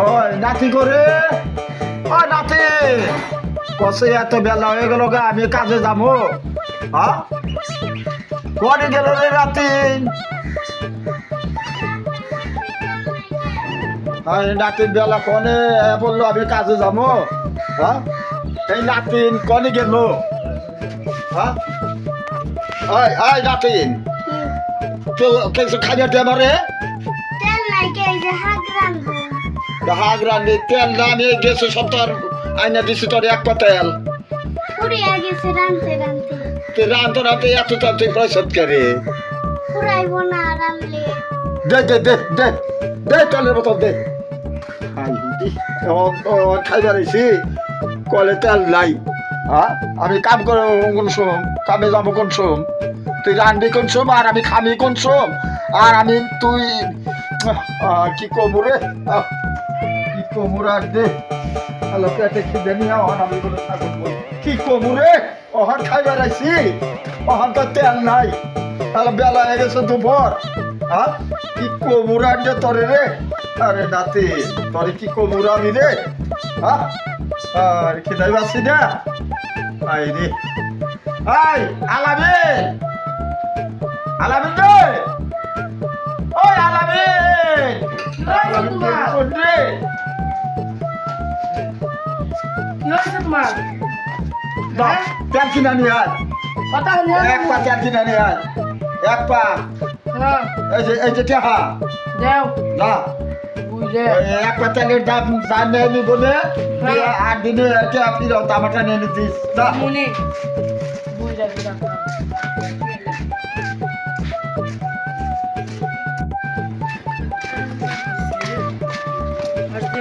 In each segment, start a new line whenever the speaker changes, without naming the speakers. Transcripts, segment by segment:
ওই নাতি করে। ও নাতি কসে এত বেলা হয়ে গেল গা, আমি কাজে যাব। হ্যাঁ কনে গেল রে আরে নাতিন বেলা কনে? এ বলল আমি কাজে যাব। হ্যাঁ এই নাতিন কনে গেল? হ্যাঁ আয় আয় নাতিন
কে যে হাত
হাগ রান্ধি তেল নামে গেছে সব তোর আইনা দিছি তোর এক পা তেল
গেছে
তুই রান্ধতে রান্ধতে এত তেল তুই পয়সা করে
পুরাইবো না রান্ধলে
দে দে দে দে দে তেলের বোতল দে। খাইবার কলে তেল নাই। হ্যাঁ আমি কাম করে কোন সোম কামে যাব কোন সোম তুই রান্ধবি কোন সোম আর আমি খামি কোন সোম আর আমি তুই কি কমু রে? আহ, কি কমু রে আর দে? হ্যালো পেটে খিদে নিয়ে অহন আমি কোনো থাকুন বলি। কি কমু রে? অহন খাইবার আইছি। অহন তো তেল নাই। তাহলে বেলা হয়ে গেছে দুপুর। হ্যাঁ কি কমুর আনছে তোরে রে? আরে নাতি তোরে কি কমুর আমি রে? হ্যাঁ আর খিদাই পাচ্ছি না। আই রে। আই আলামিন। আলামিন রে। আয় এক পা তেল কিনা এক পা এই এক পাতালের দাম দাম নেয়নি দিনে একে আপনি নিয়ে নিতিস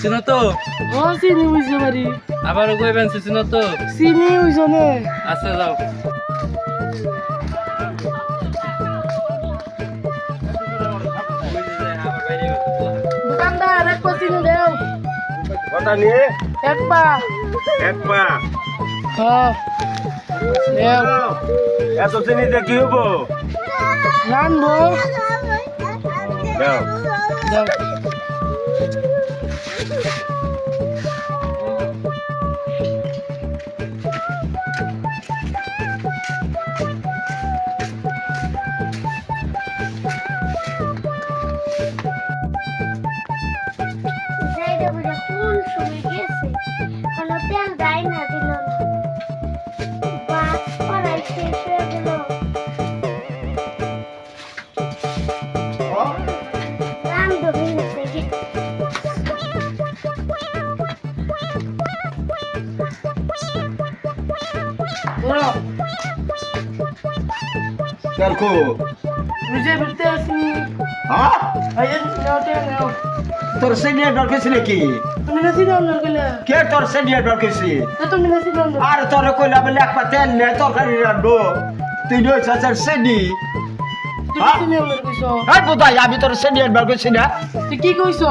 চিন তো
হ্যাঁ চিনি উইজে বাড়ি
আবার কইবেন চিন তো
চিনি উইজনে
আচ্ছা যাও।
দোকানদার এক পা চিনি দেও।
কথা নিয়ে?
এক পা।
এক পা।
হ্যাঁ
এত চিনিতে কি হব?
রানবো
দাও।
দেও।
দেয় না দিল না বাস পড়াই শেষ হয়ে গেল রান্ধবি
হ্যাঁ? তোর সিনিয়র দরকার নাকি? কে তোর সিনিয়র দরকার
না তুমি না সিনে অন্য
আর তোর কইলাম এক পা তেল নে তরকারি রাখব তুই চাচার সেনি হ্যাঁ? হ্যাঁ আমি তোর সিনিয়র বার করছি না।
কি কইছো?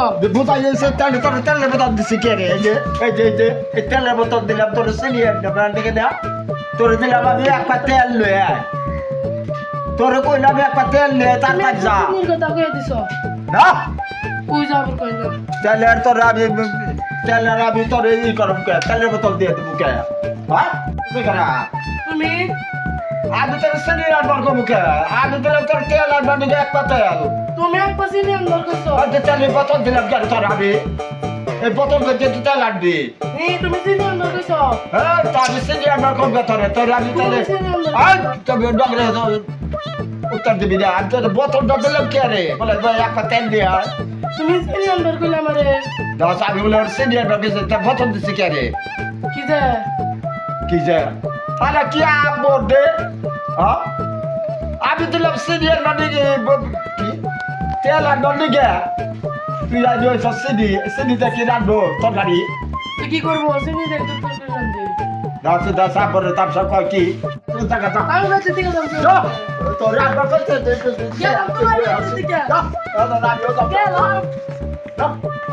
এসে তেল তোর তেলের বোতল দিছি কে রে? এই যে এই যে এই তেলের বোতল দিলাম তোর সিনিয়র তোর দিলাম আমি এক পা তেল লয়ে আয়। তোর কইলাম এক পা তেল নে তার কাজ যা।
সিনির কথা কই দিছো?
না?
কই যাবার কইলা
তেলের তোর আমি তেলের আমি তোর ই করম কে? তেলের বোতল দিয়ে দেবো কে? হ্যাঁ?
তুমি
আমি তোর সিনিয়র বার করব কে? আমি দিলাম তোর তেল আর বানি এক পা তেল।
তুমি এক পাশে নিয়ে
আর যে তেলের বোতল দিলাম কেন তোর আমি? এই বোতল তুই তেল আনবি
এই তুমি সিনে অন্য কইছো
হ্যাঁ তা আমি সিনিয়র বার করব তোর তোর আমি তাহলে আর তবে ডগরে উত্তর দিবি না। আমি তোর বোতলটা দিলাম কে রে? বলে ভাই এক পা তেল দিয়ে
তুমি সিনে অন্য কইলা আমারে।
দশ আমি বলে ওর সিনিয়র বার করছে তা বোতল দিছি কে রে?
কি যে?
কি যে? আরে কি আবর দে? হ্যাঁ? আমি দিলাম সিনিয়র কি কি? তেল আর নন্দি গে তুই আজ ওই সিডি সিনিতে কি রাখব তরকারি?
তুই কি করব? সিডি দেখ তো তোর রান্ধি
দাসে দাস আপরে তাপসা কয় কি? তুই টাকা দাও
আমি বাড়িতে থেকে যাব
যাও। তোর করতে দে
গেলাম তোমার বাড়িতে থেকে।
দাও দাও দাও দাও
গেলাম
দাও